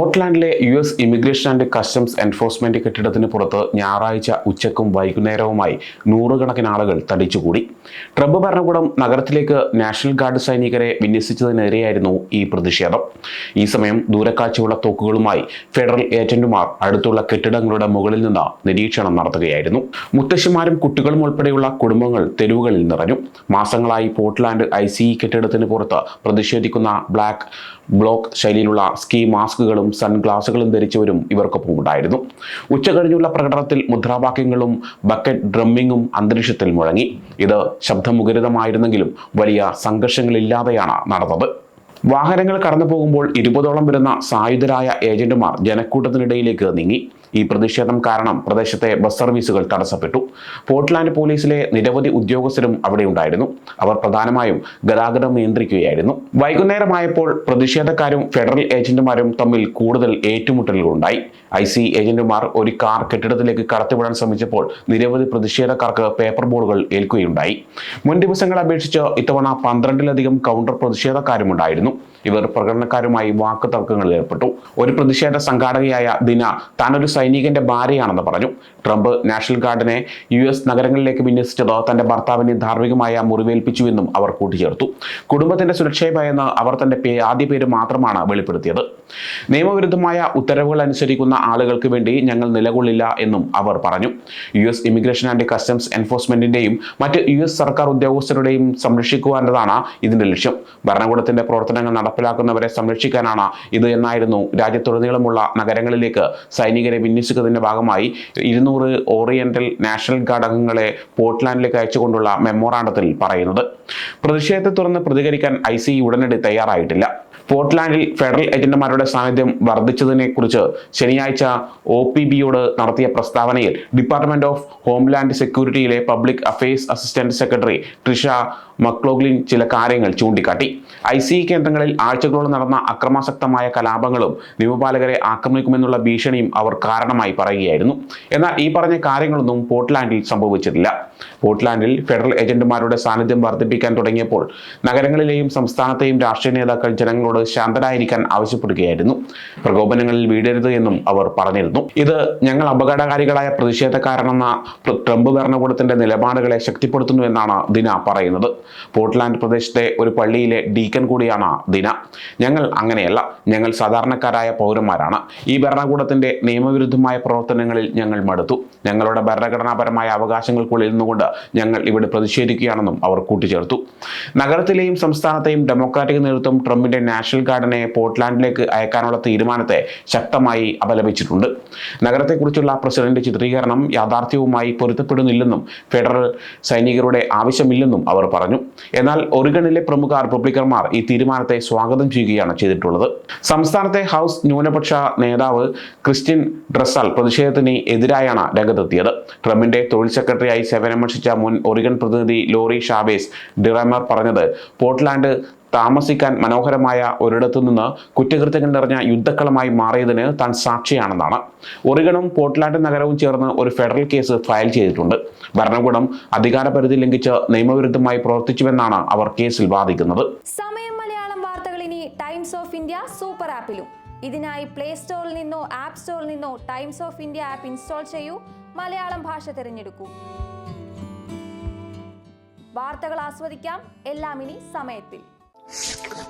പോർട്ട്ലാൻഡിലെ U S immigration and customs enforcement കെട്ടിടത്തിന് പുറത്ത് ഞായറാഴ്ച ഉച്ചക്കും വൈകുന്നേരവുമായി നൂറുകണക്കിന് ആളുകൾ തടിച്ചുകൂടി. ട്രംപ് ഭരണകൂടം നഗരത്തിലേക്ക് നാഷണൽ ഗാർഡ് സൈനികരെ വിന്യസിച്ചതിനെതിരെയായിരുന്നു ഈ പ്രതിഷേധം. ഈ സമയം ദൂരക്കാഴ്ചയുള്ള തോക്കുകളുമായി ഫെഡറൽ ഏജന്റുമാർ അടുത്തുള്ള കെട്ടിടങ്ങളുടെ മുകളിൽ നിന്ന് നിരീക്ഷണം നടത്തുകയായിരുന്നു. മുത്തശ്ശിമാരും കുട്ടികളും ഉൾപ്പെടെയുള്ള കുടുംബങ്ങൾ തെരുവുകളിൽ നിറഞ്ഞു. മാസങ്ങളായി പോർട്ട്ലാൻഡ് ഐ സി കെട്ടിടത്തിന് പുറത്ത് പ്രതിഷേധിക്കുന്ന ബ്ലാക്ക് ബ്ലോക്ക് ശൈലിയിലുള്ള സ്കീ മാസ്കുകളും സൺഗ്ലാസുകളും ധരിച്ചവരും ഇവർക്കൊപ്പം ഉണ്ടായിരുന്നു. ഉച്ച കഴിഞ്ഞുള്ള പ്രകടനത്തിൽ മുദ്രാവാക്യങ്ങളും ബക്കറ്റ് ഡ്രമ്മിങ്ങും അന്തരീക്ഷത്തിൽ മുഴങ്ങി. ഇത് ശബ്ദമുഖരിതമായിരുന്നെങ്കിലും വലിയ സംഘർഷങ്ങളില്ലാതെയാണ് നടന്നത്. വാഹനങ്ങൾ കടന്നു പോകുമ്പോൾ ഇരുപതോളം വരുന്ന സായുധരായ ഏജന്റുമാർ ജനക്കൂട്ടത്തിനിടയിലേക്ക് നീങ്ങി. ഈ പ്രതിഷേധം കാരണം പ്രദേശത്തെ ബസ് സർവീസുകൾ തടസ്സപ്പെട്ടു. പോർട്ട്ലാൻഡ് പോലീസിലെ നിരവധി ഉദ്യോഗസ്ഥരും അവിടെ ഉണ്ടായിരുന്നു. അവർ പ്രധാനമായും ഗതാഗതം നിയന്ത്രിക്കുകയായിരുന്നു. വൈകുന്നേരമായപ്പോൾ പ്രതിഷേധക്കാരും ഫെഡറൽ ഏജന്റുമാരും തമ്മിൽ കൂടുതൽ ഏറ്റുമുട്ടലുകളുണ്ടായി. ഐ സി ഏജന്റുമാർ ഒരു കാർ കെട്ടിടത്തിലേക്ക് കടത്തിവിടാൻ ശ്രമിച്ചപ്പോൾ നിരവധി പ്രതിഷേധക്കാർക്ക് പേപ്പർ ബോർഡുകൾ ഏൽക്കുകയുണ്ടായി. മുൻ ദിവസങ്ങളെ അപേക്ഷിച്ച് ഇത്തവണ പന്ത്രണ്ടിലധികം കൗണ്ടർ പ്രതിഷേധക്കാരുമുണ്ടായിരുന്നു. ഇവർ പ്രകടനക്കാരുമായി വാക്ക് തർക്കങ്ങളിൽ ഏർപ്പെട്ടു. ഒരു പ്രതിഷേധ സംഘാടകയായ ദിന താനൊരു സൈനികന്റെ ഭാര്യയാണെന്ന് പറഞ്ഞു. ട്രംപ് നാഷണൽ ഗാർഡിനെ യു എസ് നഗരങ്ങളിലേക്ക് വിന്യസിച്ചത് തന്റെ ഭർത്താവിനെ ധാർമ്മികമായ മുറിവേൽപ്പിച്ചുവെന്നും അവർ കൂട്ടിച്ചേർത്തു. കുടുംബത്തിന്റെ സുരക്ഷയെ ഭയന്ന് അവർ തന്റെ ആദ്യ പേര് മാത്രമാണ് വെളിപ്പെടുത്തിയത്. നിയമവിരുദ്ധമായ ഉത്തരവുകൾ അനുസരിക്കുന്ന ആളുകൾക്ക് വേണ്ടി ഞങ്ങൾ നിലകൊള്ളില്ല എന്നും അവർ പറഞ്ഞു. U S immigration and customs എൻഫോഴ്സ്മെന്റിന്റെയും മറ്റ് യു എസ് സർക്കാർ ഉദ്യോഗസ്ഥരുടെയും സംരക്ഷിക്കുവാനതാണ് ഇതിന്റെ ലക്ഷ്യം. ഭരണകൂടത്തിന്റെ പ്രവർത്തനങ്ങൾ നടപ്പിലാക്കുന്നവരെ സംരക്ഷിക്കാനാണ് ഇത് എന്നായിരുന്നു രാജ്യത്തുടനീളമുള്ള നഗരങ്ങളിലേക്ക് സൈനികരെ വിന്യസിക്കുന്നതിന്റെ ഭാഗമായി ഇരുന്നൂറ് ഓറിയന്റൽ നാഷണൽ ഗാർഡ് അംഗങ്ങളെ പോർട്ട്ലാൻഡിലേക്ക് അയച്ചുകൊണ്ടുള്ള മെമ്മോറാണ്ടത്തിൽ പറയുന്നത്. പ്രതിഷേധത്തെ തുടർന്ന് പ്രതികരിക്കാൻ ഐ സി ഉടനടി തയ്യാറായിട്ടില്ല. പോർട്ട്ലാൻഡിൽ ഫെഡറൽ ഏജന്റുമാരുടെ സാന്നിധ്യം വർദ്ധിച്ചതിനെ കുറിച്ച് ശനിയാഴ്ച ഒ പി ബിയോട് നടത്തിയ പ്രസ്താവനയിൽ department of homeland സെക്യൂരിറ്റിയിലെ public affairs assistant secretary Trisha McLaughlin ചില കാര്യങ്ങൾ ചൂണ്ടിക്കാട്ടി. ഐ സി കേന്ദ്രങ്ങളിൽ ആഴ്ചകളോളം നടന്ന അക്രമാസക്തമായ കലാപങ്ങളും നിയമപാലകരെ ആക്രമിക്കുമെന്നുള്ള ഭീഷണിയും അവർ കാരണമായി പറയുകയായിരുന്നു. എന്നാൽ ഈ പറഞ്ഞ കാര്യങ്ങളൊന്നും പോർട്ട്ലാൻഡിൽ സംഭവിച്ചിട്ടില്ല. പോർട്ട്ലാൻഡിൽ ഫെഡറൽ ഏജന്റുമാരുടെ സാന്നിധ്യം വർദ്ധിപ്പിക്കാൻ തുടങ്ങിയപ്പോൾ നഗരങ്ങളിലെയും സംസ്ഥാനത്തെയും രാഷ്ട്രീയ നേതാക്കൾ ജനങ്ങളോട് ശാന്തരായിരിക്കാൻ ആവശ്യപ്പെടുകയായിരുന്നു. പ്രകോപനങ്ങളിൽ വീടരുത് എന്നും അവർ പറഞ്ഞിരുന്നു. ഇത് ഞങ്ങൾ അപകടകാരികളായ പ്രതിഷേധക്കാരനെന്ന ട്രംപ് ഭരണകൂടത്തിന്റെ നിലപാടുകളെ ശക്തിപ്പെടുത്തുന്നു എന്നാണ് ദിന പറയുന്നത്. പോർട്ട്ലാൻഡ് പ്രദേശത്തെ ഒരു പള്ളിയിലെ ഡീക്കൻ കൂടിയാണ് ദിന. ഞങ്ങൾ അങ്ങനെയല്ല. ഞങ്ങൾ സാധാരണക്കാരായ പൗരന്മാരാണ്. ഈ ഭരണകൂടത്തിന്റെ നിയമവിരുദ്ധമായ പ്രവർത്തനങ്ങളിൽ ഞങ്ങൾ മടുത്തു. ഞങ്ങളുടെ ഭരണഘടനാപരമായ അവകാശങ്ങൾക്കുള്ളിൽ നിന്നുകൊണ്ട് ഞങ്ങൾ ഇവിടെ പ്രതിഷേധിക്കുകയാണെന്നും അവർ കൂട്ടിച്ചേർത്തു. നഗരത്തിലെയും സംസ്ഥാനത്തെയും ഡെമോക്രാറ്റിക് നേതൃത്വം ട്രംപിന്റെ നാഷണൽ ഗാർഡിനെ പോർട്ട്ലാൻഡിലേക്ക് അയക്കാനുള്ള തീരുമാനത്തെ ശക്തമായി അപലപിച്ചിട്ടുണ്ട്. നഗരത്തെക്കുറിച്ചുള്ള പ്രസിഡന്റ് ചിത്രീകരണം യാഥാർത്ഥ്യവുമായി പൊരുത്തപ്പെടുന്നില്ലെന്നും ഫെഡറൽ സൈനികരുടെ ആവശ്യമില്ലെന്നും അവർ പറഞ്ഞു. എന്നാൽ ഒറിഗണിലെ പ്രമുഖ റിപ്പബ്ലിക്കന്മാർ ഈ തീരുമാനത്തെ സ്വാഗതം ചെയ്യുകയാണ് ചെയ്തിട്ടുള്ളത്. സംസ്ഥാനത്തെ ഹൗസ് ന്യൂനപക്ഷ നേതാവ് ക്രിസ്ത്യൻ ഡ്രസ്സാൽ പ്രതിഷേധത്തിന് എതിരായാണ് രംഗത്തെത്തിയത്. ട്രംപിന്റെ തൊഴിൽ സെക്രട്ടറിയായി സേവനമർശിച്ച മുൻ ഒറിഗൺ പ്രതിനിധി ലോറി ഷാബേസ് ഡിറമർ പറഞ്ഞത് പോർട്ട്ലാൻഡ് താമസിക്കാൻ മനോഹരമായ ഒരിടത്തു നിന്ന് കുറ്റകൃത്യങ്ങൾ നിറഞ്ഞ യുദ്ധക്കളമായി മാറിയതിന് താൻ സാക്ഷിയാണെന്നാണ്. ഒറിഗണും പോർട്ട്ലാൻഡ് നഗരവും ചേർന്ന് ഒരു ഫെഡറൽ കേസ് ഫയൽ ചെയ്തിട്ടുണ്ട്. ഭരണകൂടം അധികാരപരിധി ലംഘിച്ച് നിയമവിരുദ്ധമായി പ്രവർത്തിച്ചുവെന്നാണ് അവർ കേസിൽ വാദിക്കുന്നത്. സമയം മലയാളം വാർത്തകൾ ഇനി ടൈംസ് ഓഫ് ഇന്ത്യ സൂപ്പർ ആപ്പിലും. ഇതിനായി പ്ലേ സ്റ്റോറിൽ നിന്നോ ആപ്പ് സ്റ്റോറിൽ നിന്നോ Times of India app install ചെയ്യൂ. മലയാളം ഭാഷ തിരഞ്ഞെടുക്കൂ. വാർത്തകൾ ആസ്വദിക്കാം. എല്ലാം ഇനി സമയത്തിൽ. you